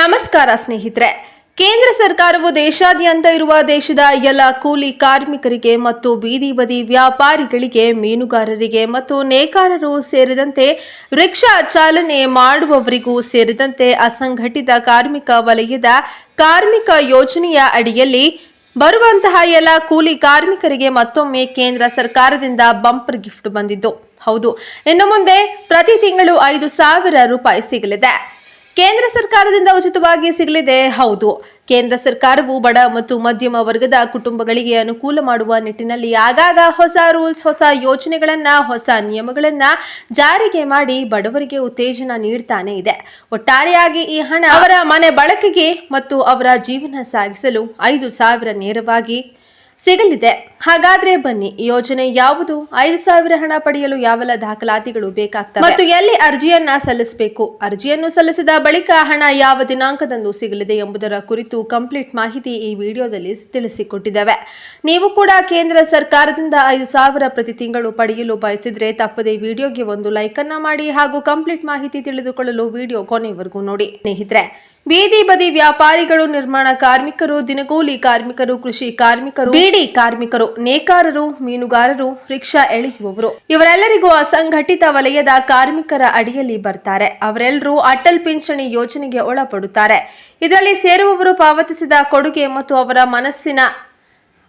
ನಮಸ್ಕಾರ ಸ್ನೇಹಿತರೆ. ಕೇಂದ್ರ ಸರ್ಕಾರವು ದೇಶಾದ್ಯಂತ ಇರುವ ದೇಶದ ಎಲ್ಲ ಕೂಲಿ ಕಾರ್ಮಿಕರಿಗೆ ಮತ್ತು ಬೀದಿ ಬದಿ ವ್ಯಾಪಾರಿಗಳಿಗೆ, ಮೀನುಗಾರರಿಗೆ ಮತ್ತು ನೇಕಾರರು ಸೇರಿದಂತೆ ರಿಕ್ಷಾ ಚಾಲನೆ ಮಾಡುವವರಿಗೂ ಸೇರಿದಂತೆ ಅಸಂಘಟಿತ ಕಾರ್ಮಿಕ ವಲಯದ ಕಾರ್ಮಿಕ ಯೋಜನೆಯ ಅಡಿಯಲ್ಲಿ ಬರುವಂತಹ ಎಲ್ಲ ಕೂಲಿ ಕಾರ್ಮಿಕರಿಗೆ ಮತ್ತೊಮ್ಮೆ ಕೇಂದ್ರ ಸರ್ಕಾರದಿಂದ ಬಂಪರ್ ಗಿಫ್ಟ್ ಬಂದಿದ್ದು. ಹೌದು, ಇನ್ನು ಮುಂದೆ ಪ್ರತಿ ತಿಂಗಳು ಐದು ಸಾವಿರ ರೂಪಾಯಿ ಸಿಗಲಿದೆ. ಕೇಂದ್ರ ಸರ್ಕಾರದಿಂದ ಉಚಿತವಾಗಿ ಸಿಗಲಿದೆ. ಹೌದು, ಕೇಂದ್ರ ಸರ್ಕಾರವು ಬಡ ಮತ್ತು ಮಧ್ಯಮ ವರ್ಗದ ಕುಟುಂಬಗಳಿಗೆ ಅನುಕೂಲ ಮಾಡುವ ನಿಟ್ಟಿನಲ್ಲಿ ಆಗಾಗ ಹೊಸ ರೂಲ್ಸ್, ಹೊಸ ಯೋಜನೆಗಳನ್ನ, ಹೊಸ ನಿಯಮಗಳನ್ನ ಜಾರಿಗೆ ಮಾಡಿ ಬಡವರಿಗೆ ಉತ್ತೇಜನ ನೀಡ್ತಾನೆ ಇದೆ. ಒಟ್ಟಾರೆಯಾಗಿ ಈ ಹಣ ಅವರ ಮನೆ ಬಳಕೆಗೆ ಮತ್ತು ಅವರ ಜೀವನ ಸಾಗಿಸಲು ಐದು ಸಾವಿರ ನೇರವಾಗಿ ಸಿಗಲಿದೆ. ಹಾಗಾದ್ರೆ ಬನ್ನಿ ಯೋಜನೆ ಯಾವುದು? ಐದು ಸಾವಿರ ಹಣ ಪಡೆಯಲು ಯಾವೆಲ್ಲ ದಾಖಲಾತಿಗಳು ಬೇಕಾಗ್ತವೆ? ಮತ್ತು ಎಲ್ಲಿ ಅರ್ಜಿಯನ್ನ ಸಲ್ಲಿಸಬೇಕು? ಅರ್ಜಿಯನ್ನು ಸಲ್ಲಿಸಿದ ಬಳಿಕ ಹಣ ಯಾವ ದಿನಾಂಕದಂದು ಸಿಗಲಿದೆ ಎಂಬುದರ ಕುರಿತು ಕಂಪ್ಲೀಟ್ ಮಾಹಿತಿ ಈ ವಿಡಿಯೋದಲ್ಲಿ ತಿಳಿಸಿಕೊಟ್ಟಿದ್ದೇವೆ. ನೀವು ಕೂಡ ಕೇಂದ್ರ ಸರ್ಕಾರದಿಂದ ಐದು ಸಾವಿರ ಪ್ರತಿ ತಿಂಗಳು ಪಡೆಯಲು ಬಯಸಿದ್ರೆ ತಪ್ಪದೆ ವಿಡಿಯೋಗೆ ಒಂದು ಲೈಕ್ ಅನ್ನ ಮಾಡಿ ಹಾಗೂ ಕಂಪ್ಲೀಟ್ ಮಾಹಿತಿ ತಿಳಿದುಕೊಳ್ಳಲು ವಿಡಿಯೋ ಕೊನೆಯವರೆಗೂ ನೋಡಿ. ಸ್ನೇಹಿತರೆ ಬೀದಿ ಬದಿ ವ್ಯಾಪಾರಿಗಳು, ನಿರ್ಮಾಣ ಕಾರ್ಮಿಕರು, ದಿನಗೂಲಿ ಕಾರ್ಮಿಕರು, ಕೃಷಿ ಕಾರ್ಮಿಕರು, ಬೀಡಿ ಕಾರ್ಮಿಕರು, ನೇಕಾರರು, ಮೀನುಗಾರರು, ರಿಕ್ಷಾ ಎಳೆಯುವವರು. ಇವರೆಲ್ಲರಿಗೂ ಅಸಂಘಟಿತ ವಲಯದ ಕಾರ್ಮಿಕರ ಅಡಿಯಲ್ಲಿ ಬರ್ತಾರೆ. ಅವರೆಲ್ಲರೂ ಅಟಲ್ ಪಿಂಚಣಿ ಯೋಜನೆಗೆ ಒಳಪಡುತ್ತಾರೆ. ಇದರಲ್ಲಿ ಸೇರುವವರು ಪಾವತಿಸಿದ ಕೊಡುಗೆ ಮತ್ತು ಅವರ ಮನಸ್ಸಿನ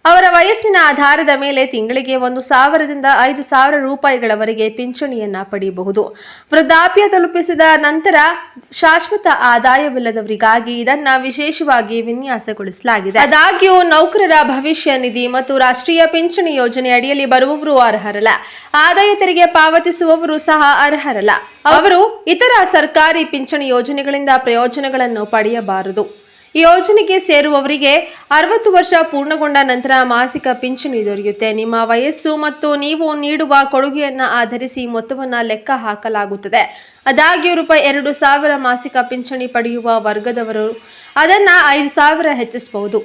ಅವರ ವಯಸ್ಸಿನ ಆಧಾರದ ಮೇಲೆ ತಿಂಗಳಿಗೆ ಒಂದು ಸಾವಿರದಿಂದ ಐದು ಸಾವಿರ ರೂಪಾಯಿಗಳವರೆಗೆ ಪಿಂಚಣಿಯನ್ನ ಪಡೆಯಬಹುದು. ವೃದ್ಧಾಪ್ಯ ತಲುಪಿಸಿದ ನಂತರ ಶಾಶ್ವತ ಆದಾಯವಿಲ್ಲದವರಿಗಾಗಿ ಇದನ್ನ ವಿಶೇಷವಾಗಿ ವಿನ್ಯಾಸಗೊಳಿಸಲಾಗಿದೆ. ಆದಾಗ್ಯೂ ನೌಕರರ ಭವಿಷ್ಯ ನಿಧಿ ಮತ್ತು ರಾಷ್ಟ್ರೀಯ ಪಿಂಚಣಿ ಯೋಜನೆ ಅಡಿಯಲ್ಲಿ ಬರುವವರು ಅರ್ಹರಲ್ಲ. ಆದಾಯ ತೆರಿಗೆ ಪಾವತಿಸುವವರು ಸಹ ಅರ್ಹರಲ್ಲ. ಅವರು ಇತರ ಸರ್ಕಾರಿ ಪಿಂಚಣಿ ಯೋಜನೆಗಳಿಂದ ಪ್ರಯೋಜನಗಳನ್ನು ಪಡೆಯಬಾರದು. ಯೋಜನೆಗೆ ಸೇರುವವರಿಗೆ ಅರವತ್ತು ವರ್ಷ ಪೂರ್ಣಗೊಂಡ ನಂತರ ಮಾಸಿಕ ಪಿಂಚಣಿ ದೊರೆಯುತ್ತೆ. ನಿಮ್ಮ ವಯಸ್ಸು ಮತ್ತು ನೀವು ನೀಡುವ ಕೊಡುಗೆಯನ್ನು ಆಧರಿಸಿ ಮೊತ್ತವನ್ನು ಲೆಕ್ಕ ಹಾಕಲಾಗುತ್ತದೆ. ಆದಾಗ್ಯೂ ರೂಪಾಯಿ ಎರಡು ಸಾವಿರ ಮಾಸಿಕ ಪಿಂಚಣಿ ಪಡೆಯುವ ವರ್ಗದವರು ಅದನ್ನು ಐದು ಸಾವಿರ ಹೆಚ್ಚಿಸಬಹುದು.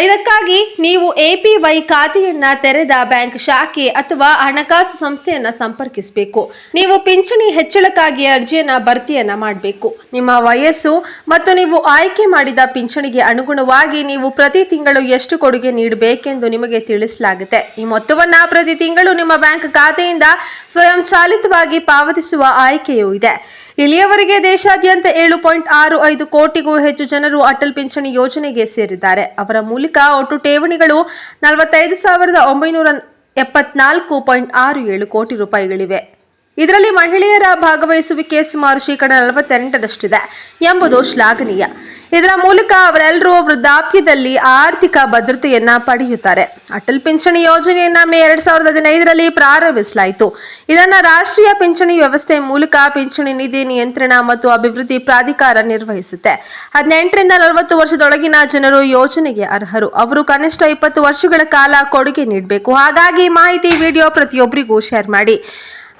ಇದಕ್ಕಾಗಿ ನೀವು ಎಪಿವೈ ಖಾತೆಯನ್ನ ತೆರೆದ ಬ್ಯಾಂಕ್ ಶಾಖೆ ಅಥವಾ ಹಣಕಾಸು ಸಂಸ್ಥೆಯನ್ನ ಸಂಪರ್ಕಿಸಬೇಕು. ನೀವು ಪಿಂಚಣಿ ಹೆಚ್ಚಳಕ್ಕಾಗಿ ಅರ್ಜಿಯನ್ನ ಭರ್ತಿಯನ್ನ ಮಾಡಬೇಕು. ನಿಮ್ಮ ವಯಸ್ಸು ಮತ್ತು ನೀವು ಆಯ್ಕೆ ಮಾಡಿದ ಪಿಂಚಣಿಗೆ ಅನುಗುಣವಾಗಿ ನೀವು ಪ್ರತಿ ತಿಂಗಳು ಎಷ್ಟು ಕೊಡುಗೆ ನೀಡಬೇಕೆಂದು ನಿಮಗೆ ತಿಳಿಸಲಾಗುತ್ತೆ. ಈ ಮೊತ್ತವನ್ನ ಪ್ರತಿ ತಿಂಗಳು ನಿಮ್ಮ ಬ್ಯಾಂಕ್ ಖಾತೆಯಿಂದ ಸ್ವಯಂಚಾಲಿತವಾಗಿ ಪಾವತಿಸುವ ಆಯ್ಕೆಯೂ ಇದೆ. ಇಲ್ಲಿಯವರೆಗೆ ದೇಶಾದ್ಯಂತ ಏಳು ಪಾಯಿಂಟ್ ಆರು ಐದು ಕೋಟಿಗೂ ಹೆಚ್ಚು ಜನರು ಅಟಲ್ ಪಿಂಚಣಿ ಯೋಜನೆಗೆ ಸೇರಿದ್ದಾರೆ. ಅವರ ಮೂಲಕ ಒಟ್ಟು ಠೇವಣಿಗಳು ನಲವತ್ತೈದು ಸಾವಿರದ ಒಂಬೈನೂರ ಎಪ್ಪತ್ನಾಲ್ಕು ಪಾಯಿಂಟ್ ಆರು ಏಳು ಕೋಟಿ ರೂಪಾಯಿಗಳಿವೆ. ಇದರಲ್ಲಿ ಮಹಿಳೆಯರ ಭಾಗವಹಿಸುವಿಕೆ ಸುಮಾರು ಶೇಕಡ ನಲವತ್ತೆಂಟರಷ್ಟಿದೆ ಎಂಬುದು ಶ್ಲಾಘನೀಯ. ಇದರ ಮೂಲಕ ಅವರೆಲ್ಲರೂ ವೃದ್ಧಾಪ್ಯದಲ್ಲಿ ಆರ್ಥಿಕ ಭದ್ರತೆಯನ್ನ ಪಡೆಯುತ್ತಾರೆ. ಅಟಲ್ ಪಿಂಚಣಿ ಯೋಜನೆಯನ್ನ ಮೇ ಎರಡ್ ಸಾವಿರದ ಹದಿನೈದರಲ್ಲಿ ಪ್ರಾರಂಭಿಸಲಾಯಿತು. ಇದನ್ನ ರಾಷ್ಟ್ರೀಯ ಪಿಂಚಣಿ ವ್ಯವಸ್ಥೆ ಮೂಲಕ ಪಿಂಚಣಿ ನಿಧಿ ನಿಯಂತ್ರಣ ಮತ್ತು ಅಭಿವೃದ್ಧಿ ಪ್ರಾಧಿಕಾರ ನಿರ್ವಹಿಸುತ್ತೆ. ಹದಿನೆಂಟರಿಂದ ನಲವತ್ತು ವರ್ಷದೊಳಗಿನ ಜನರು ಯೋಜನೆಗೆ ಅರ್ಹರು. ಅವರು ಕನಿಷ್ಠ ಇಪ್ಪತ್ತು ವರ್ಷಗಳ ಕಾಲ ಕೊಡುಗೆ ನೀಡಬೇಕು. ಹಾಗಾಗಿ ಮಾಹಿತಿ, ವಿಡಿಯೋ ಪ್ರತಿಯೊಬ್ಬರಿಗೂ ಶೇರ್ ಮಾಡಿ.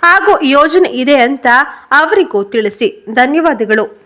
ಹಾಗೂ ಯೋಜನೆ ಇದೆ ಅಂತ ಅವರಿಗೂ ತಿಳಿಸಿ. ಧನ್ಯವಾದಗಳು.